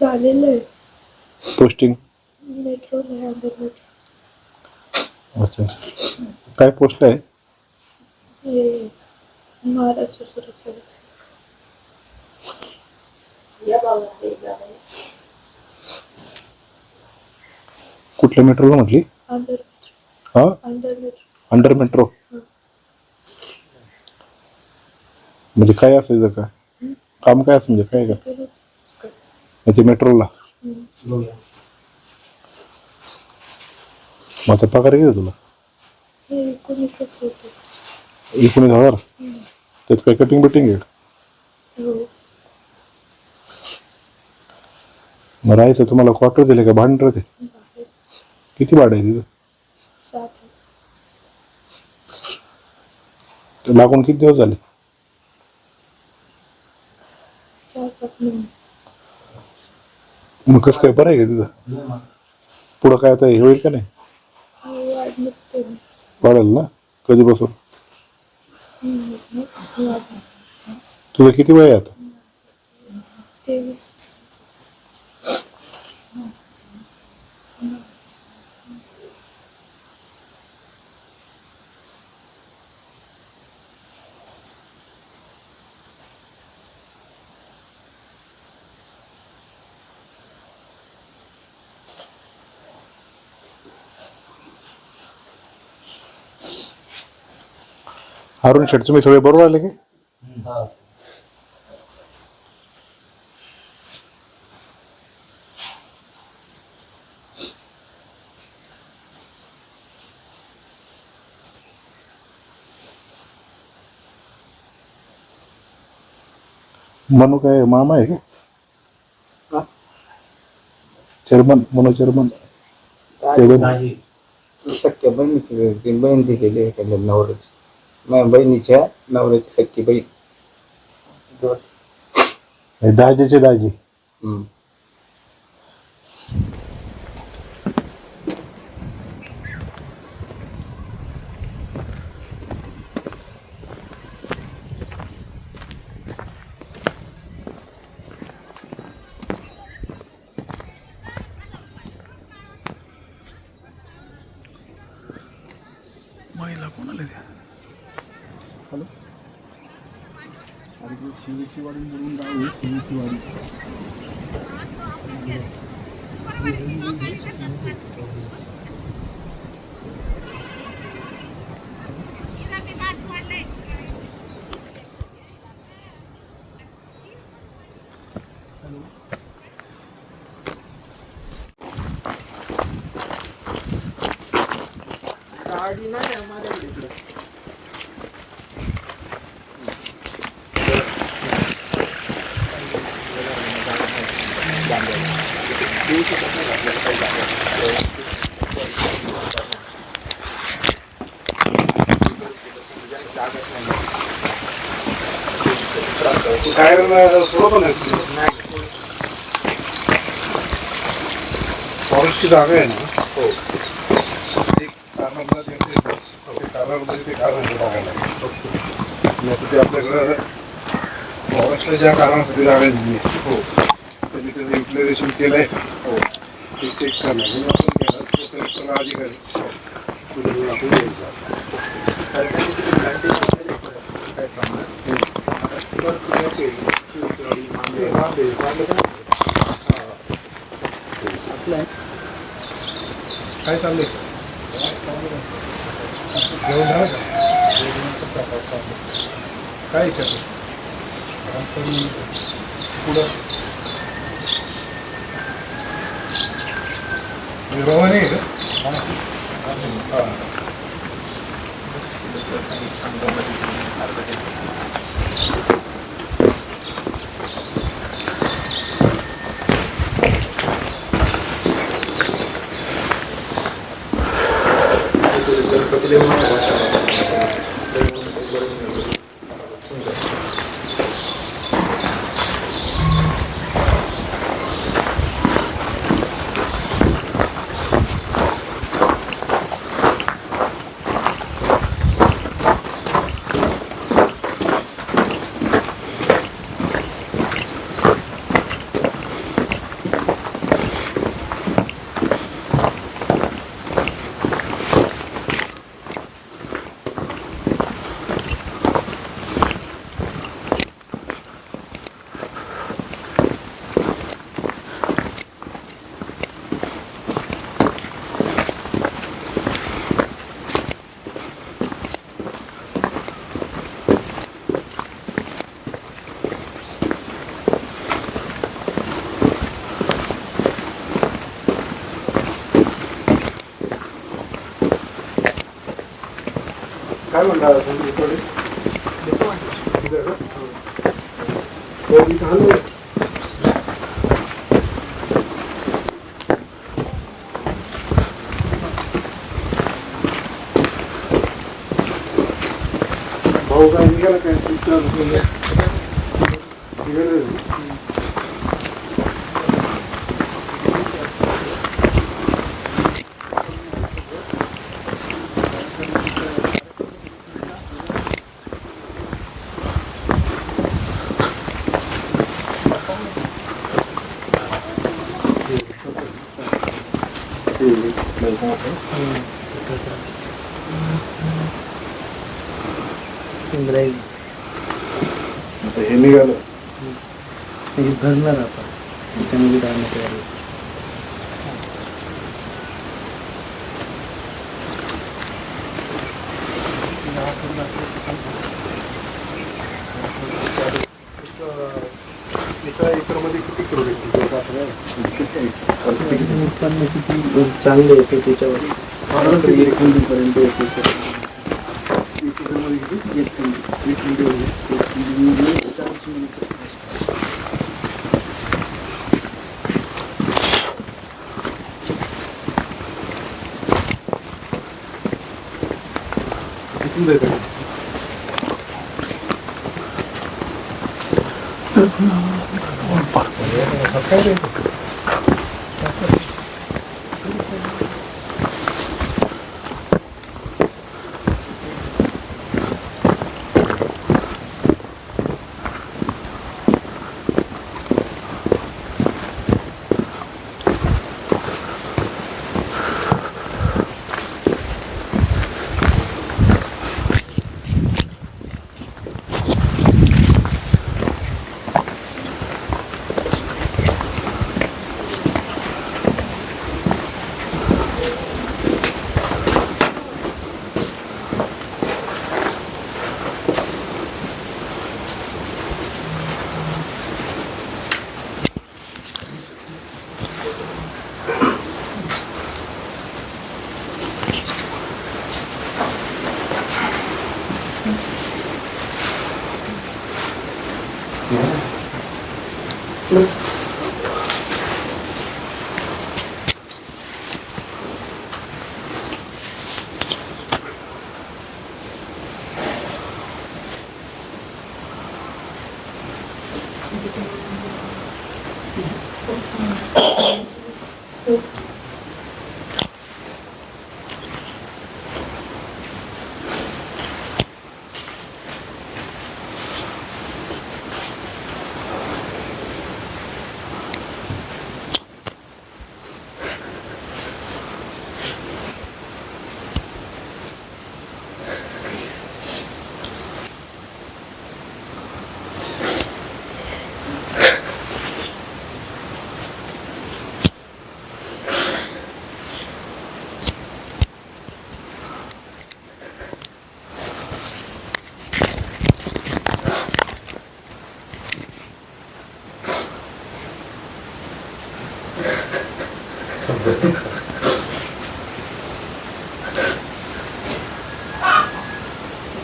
झालेलं आहे. Posting metro अच्छा. काय पोस्ट आहे? हे महाराष्ट्र सुरक्षा रक्षक. कुठल्या मेट्रोला म्हटली? अंडर हा? अंडर मेट्रो अंडर मेट्रो म्हणजे काय असायचं का? काम काय असं म्हणजे काय? का म्हणजे मेट्रोला मग आता पगार किती तुला एकोणीस हजार त्यात काय कटिंग बिटिंग आहे हो मग राहायचं तुम्हाला क्वार्टर दिले का भांडर ते किती भाडं आहे तिथं लागून किती दिवस झाले चार पाच महिने मग कसं काय बरं आहे का तिथं? पुढं काय आता हे होईल का नाही? वाढेल ना? कधीपासून? वाढलं तुझं किती वय आहे आता? अरुण शेट तुम्ही सगळे बरोबर आले की? मनू काय मामा आहे का? Chairman Manu chairman. चेअरमन सख्या बहिणीची बहीण दिलेली आहे त्यांच्या नवऱ्याची. माझ्या बहिणीच्या नवऱ्याची सख्खी बहीण. दाजीचे दाजी. महिला कोणाला द्या? हॅलो अरे आणि शिवेची वाडी म्हणून गाव आहे शिवेची वाडी फॉरेस्टची जागा आहे ना हो आपल्याकडं फॉरेस्टला ज्या कारणासाठी जागा दिली हो. त्यांनी त्याचं इम्प्लिमेशन केलंय ते चेक करणार म्हणून आपण केलं तो कलेक्टर अधिकारी तुझ्या आपण द्यायचा काय चाललंय जेवण झालं काय विचारलं पुढं Romani is Gracias. निर्भवानी आहे का हा. काय म्हणता संदीप थोडे हो, इथं आलोय. भाऊ काय निघाला काय तुमच्या निघाले इंद्रायणी भरणार आता. त्यामध्ये काय तयारी एका एकरमध्ये किती उत्पन्न किती चांगले येते त्याच्यावर एक कुंडीपर्यंत येते. एक एक चारशे लिटर. किती जायचं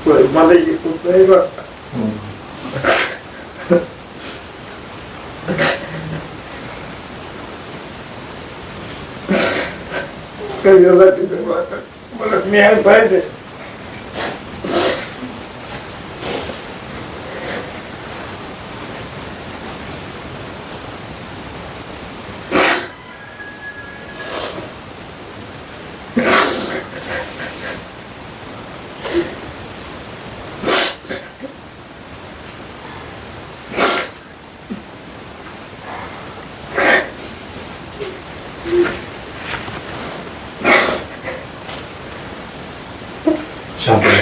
मला येत नाही बा कशासाठी ते बा Chapter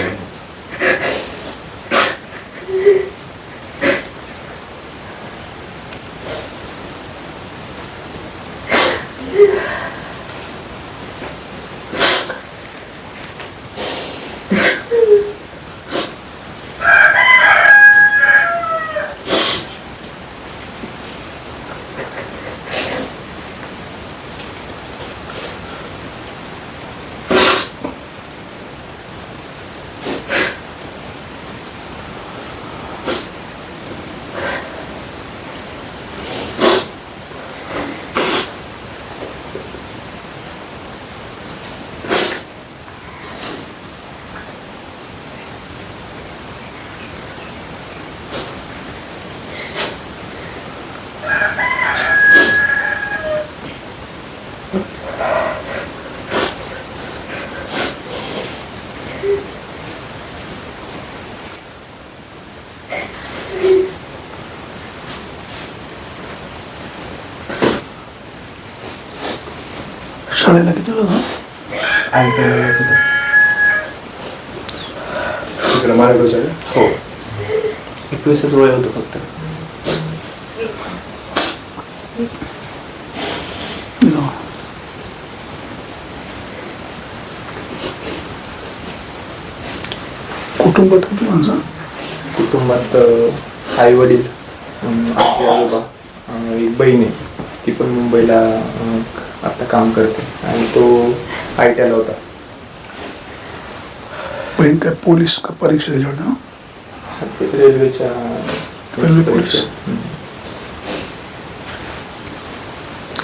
शाळेला किती वेळ तिकडे मारेगावच्या हो. एकवीसच वय होतं फक्त. कुटुंबात किती माणसं? कुटुंबात आई वडील आजी आजोबा एक बहीण आहे. ती पण मुंबईला आता काम करते. आणि तो आय टी आला होता. काय पोलीस का परीक्षा वाटतं ना? रेल्वेच्या रेल्वे पोलीस.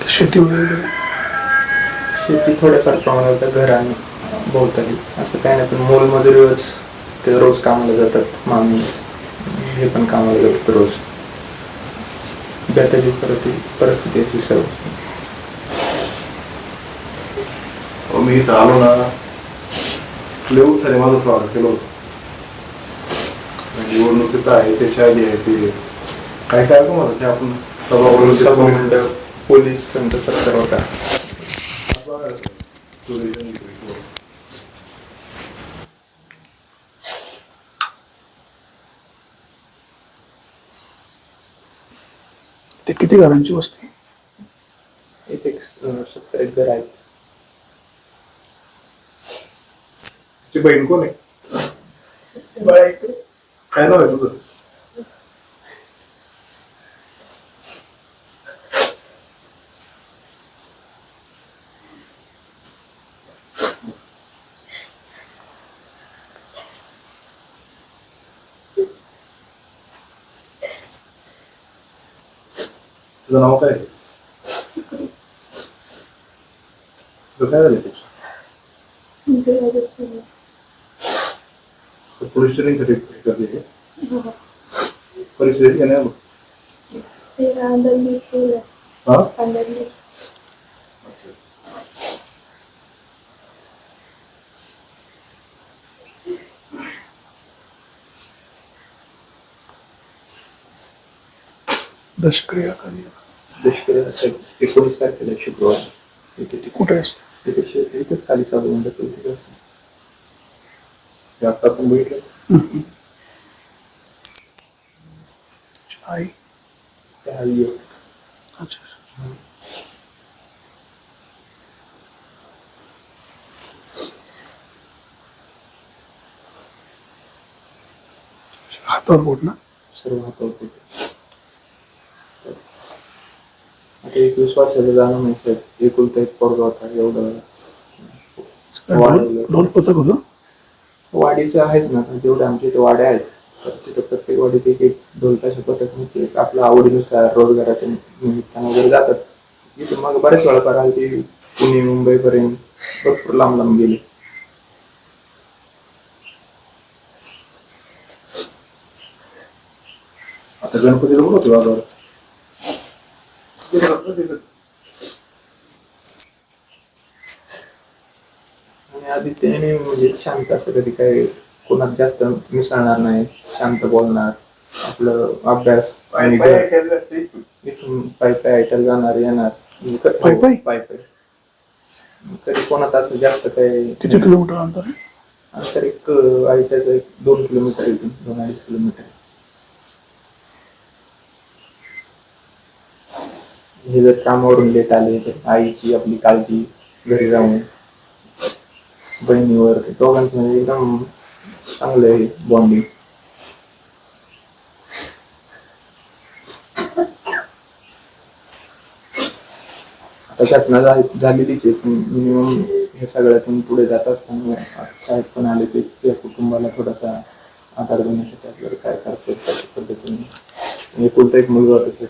शेती वगैरे? शेती थोड्याफार प्रमाणात घर आणि भोवताली असं काही नाही पण मोलमजुरीवरच ते रोज कामाला जातात मामी. हे पण कामाला जातात रोज. बेताची परत परिस्थिती याची सर्व. मी इथं आलो ना लेऊ सारे माझं स्वागत केलं होतं. निवडणुकीत आहे त्याच्या आधी आहे ते. काय काय का मला ते आपण सभा पोलीस- संत सरकार होता. ते किती घरांची वस्ती? इथे एक सत्तर एक घर आहेत तिची बहीण कोण आहे काय नाव आहे तुझं तुझं नाव काय आहे? तुझं काय झालं त्याचं ग्रॅज्युएशन पोलीस स्टेशनसाठी करते परीक्षा नाही आलो ते अंडरली केलं हा? अंडरली दशक्रिया कधी? दुष्काळ एकोणीस तारखेला शुक्रवार. इथे ती- कुठे असते? तिथे शे- इथेच खाली चालू म्हणतात तिथे असतं. ते आता पण बघितलं आई आई. अच्छा हातावर बोट ना. सर्व हातावर होते आता एकवीस वर्षाचं जाणं नाही साहेब एकुलता एक पोरगा होता एवढं ढोल पथक होतं? वाडीचं आहेच ना पण तेवढे आमच्या इथे वाड्या आहेत. तर तिथं प्रत्येक वाडीत एक एक ढोलताशा पथक एक आपल्या आवडीनुसार रोजगाराच्या निमित्तानं वगैरे जातात. इथे मग बरेच वेळा कराल ती पुणे मुंबईपर्यंत भरपूर लांब लांब गेले. आता गणपतीला आणि आदित्यने म्हणजे शांत असं कधी काही कोणात जास्त मिसळणार नाही शांत बोलणार आपलं अभ्यास आणि घर. इथून पाय पाय आयटल जाणार येणार. म्हणजे पायी पायी? पायी पायी. कधी कोणात असं जास्त काही किती किलोमीटर अंतर आहे? अंतर एक आयट्याचं एक दोन किलोमीटर इथून दोन अडीच किलोमीटर हे जर कामावरून लेट आले तर आईची आपली काळजी घरी राहून बहिणीवर दोघांचं म्हणजे एकदम चांगलं आहे बॉन्डिंग आता घटना झालेलीच आहे पण मिनिमम हे सगळ्यातून पुढे जात असताना शाळेत पण आले ते त्या कुटुंबाला थोडासा आधार देण्यासाठी आपल्याला काय करता येईल पद्धतीने. एकुलता एक मुलगा होता सर.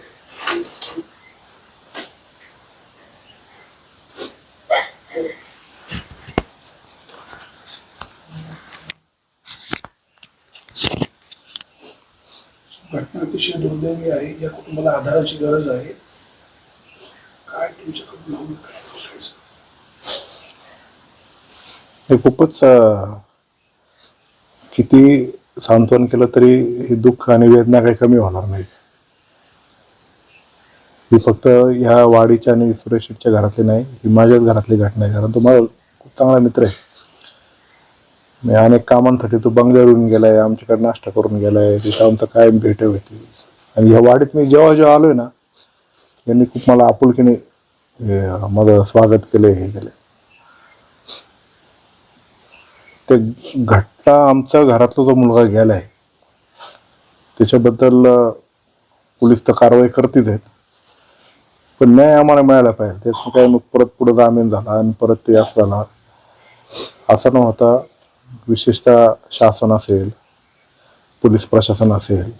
अतिशय दुर्दैवी आहे. या कुटुंबाला आधाराची गरज आहे. काय तुमच्याकडून होऊन काय सांगायचं? हे खूपच अं, किती सांत्वन केलं तरी हे दुःख आणि वेदना काही कमी होणार नाही. ही फक्त ह्या वाडीच्या आणि सुरेशच्या घरातली नाही ही माझ्याच घरातली घटना आहे. कारण तो माझा खूप चांगला मित्र आहे. मी अनेक कामांसाठी तो बंगल्यावरून गेलाय आमच्याकडे नाश्ता करून गेलाय तिथं आमचं कायम भेट होती आणि ह्या वाडीत मी जेव्हा जेव्हा आलोय ना यांनी खूप मला आपुलकीने माझं स्वागत केलं हे केलं ते घटना आमच्या घरातला जो मुलगा गेलाय त्याच्याबद्दल पोलीस तर कारवाई करतीच आहेत. पण न्याय आम्हाला मिळायला पाहिजे. त्याचं काय मग परत पुढे जामीन झाला आणि परत ते असं झाला. असं न होता विशेषतः शासन असेल पोलीस प्रशासन असेल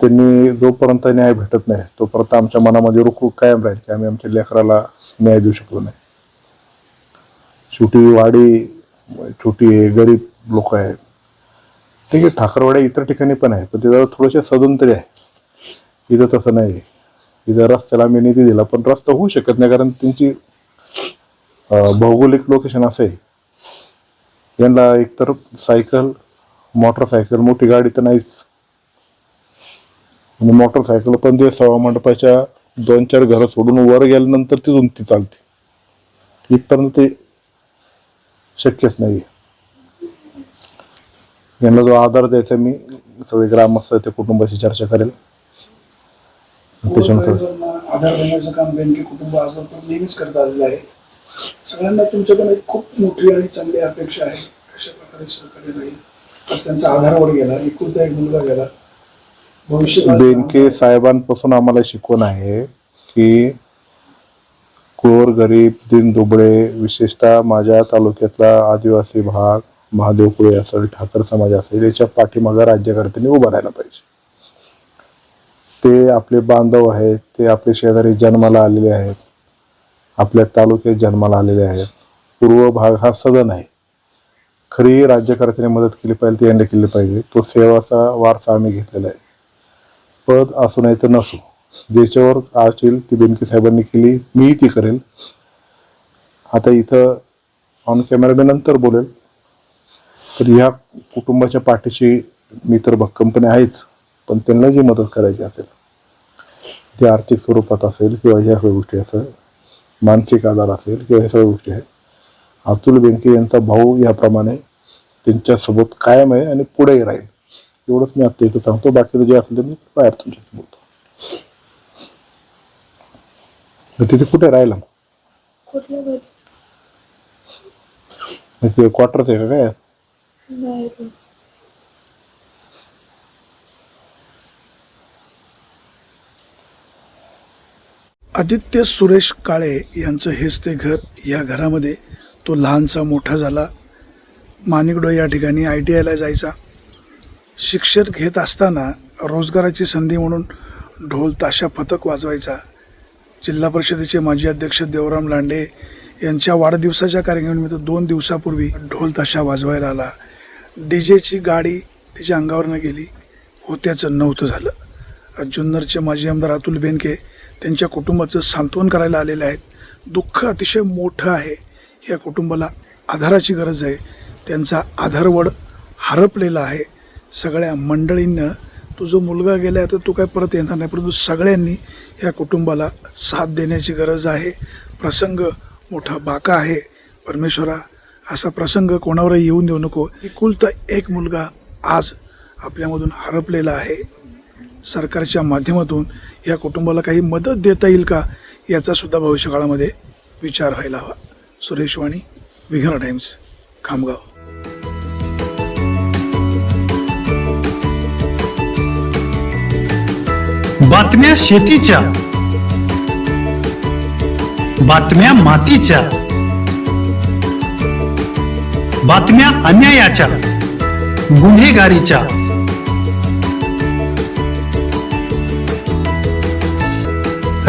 त्यांनी जोपर्यंत न्याय भेटत नाही तोपर्यंत आमच्या मनामध्ये रुखरुख कायम राहील की आम्ही आमच्या लेकराला न्याय देऊ शकलो नाही. छोटी वाडी छोटी आहे गरीब लोक आहेत. ठीक आहे ठाकरवाड्या इतर ठिकाणी पण आहे पण तिथं थोडेसे सदन तरी आहे. इथं तसं नाही इथं रस्त्याला आम्ही निधी दिला पण रस्ता होऊ शकत नाही कारण त्यांची भौगोलिक लोकेशन असं आहे. यांना एकतर सायकल मोटरसायकल मोठी गाडी तर नाहीच. आणि मोटरसायकल पण ते सभा मंडपाच्या दोन चार घरं सोडून वर गेल्यानंतर तिथून ती चालते. इथपर्यंत ते शक्यच नाही यांना जो आधार द्यायचा मी सगळे ग्रामस्थ त्या कुटुंबाशी चर्चा करेल. त्याच्यानुसार आधार देण्याचं काम बँके कुटुंब असं नेहमीच करत आलेलं आहे सगळ्यांना तुमच्याकडून एक खूप मोठी आणि चांगली अपेक्षा आहे. कशा प्रकारे सहकार्य राहील? आज त्यांचा आधारवर गेला एकुलता एक मुलगा गेला. भविष्य बेनके साहेबांपासून आम्हाला शिकवण आहे की गोर गरीब दिन दुबळे विशेषतः माझ्या तालुक्यातला आदिवासी भाग महादेवपुळे असेल ठाकर समाज असेल याच्या पाठीमागं राज्यकर्त्यांनी उभं राहायला पाहिजे. ते आपले बांधव आहेत ते आपले शेजारी जन्माला आलेले आहेत. आपल्या तालुक्यात जन्माला आलेले आहेत. पूर्व भाग हा सदन आहे. खरी राज्यकर्त्याने मदत केली पाहिजे ती यांनी केली पाहिजे. तो सेवाचा वारसा आम्ही घेतलेला आहे. पद असू नाही तर नसू. ज्याच्यावर आज येईल ती बेनके साहेबांनी केली. मीही ती करेल. आता इथं ऑन कॅमेरा मी नंतर बोलेल. तर ह्या कुटुंबाच्या पाठीशी मी तर भक्कमपणे आहेच. पण त्यांना जी मदत करायची असेल ती आर्थिक स्वरूपात असेल किंवा ह्या गोष्टी असं मानसिक आधार असेल किंवा ह्या सगळ्या गोष्टी आहेत. अतुल बेनके यांचा भाऊ याप्रमाणे त्यांच्यासोबत कायम आहे आणि पुढेही राहील. एवढंच मी आता इथं सांगतो. बाकीचं जे असेल ते मी बाहेर तुमच्याशी बोलतो. तर तिथे कुठे राहिला क्वार्टरच आहे का काय? आदित्य सुरेश काळे यांचं हेच ते घर या घरामध्ये तो लहानसा मोठा झाला. माणिकडो या ठिकाणी आय टी आयला जायचा. शिक्षण घेत असताना रोजगाराची संधी म्हणून ढोल ताशा पथक वाजवायचा. जिल्हा परिषदेचे माजी अध्यक्ष देवराम लांडे यांच्या वाढदिवसाच्या कार्यक्रमानिमित्त दोन दिवसापूर्वी ढोल ताशा वाजवायला आला. डी जेची गाडी त्याच्या अंगावरनं गेली. होत्याचं नव्हतं झालं. जुन्नरचे माजी आमदार अतुल बेनके त्यांच्या कुटुंबाचं सांत्वन करायला आलेले आहेत. दुःख अतिशय मोठं आहे. या कुटुंबाला आधाराची गरज आहे. त्यांचा आधारवड हरपलेला आहे. सगळ्या मंडळींनं जो मुलगा गेला तर तू काय परत येणार नाही परंतु सगळ्यांनी ह्या कुटुंबाला साथ देण्याची गरज आहे. प्रसंग मोठा बाका आहे. परमेश्वरा असा प्रसंग कोणावरही येऊन देऊ नको. एकुलता एक मुलगा आज आपल्यामधून हरपलेला आहे. सरकारच्या माध्यमातून या कुटुंबाला काही मदत देता येईल का याचा सुद्धा भविष्यकाळामध्ये विचार व्हायला हवा. सुरेश वाणी विघ्न टाइम्स खामगाव. बातम्या शेतीच्या. बातम्या मातीच्या. बातम्या अन्यायाच्या. गुन्हेगारीच्या.